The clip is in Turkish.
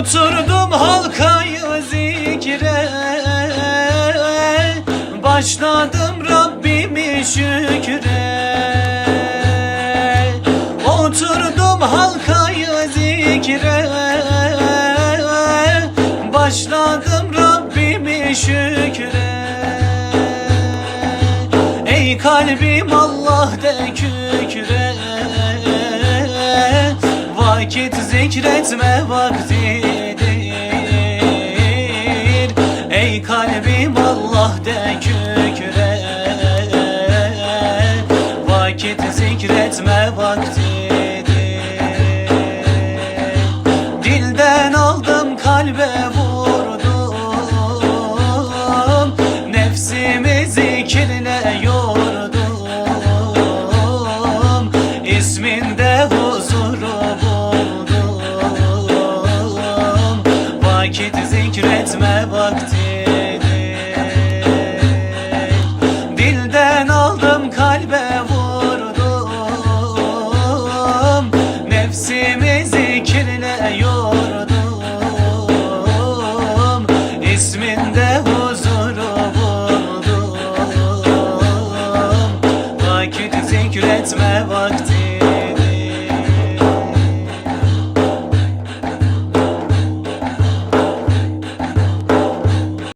Oturdum halkayı zikre. Başladım Rabbimi şükre. Oturdum halkayı zikre. Başladım Rabbimi şükre. Ey kalbim Allah de kükre Vakit zikretme vakti. De kükre. Vakit zikretme vaktidir. Dilden aldım kalbe vurdum. Nefsimi zikirle yordum. İsminde huzuru buldum. Vakit zikretme vaktidir Nefsimizi kirliyordum İsminde huzuru buldum. Vakit zikretme vakti.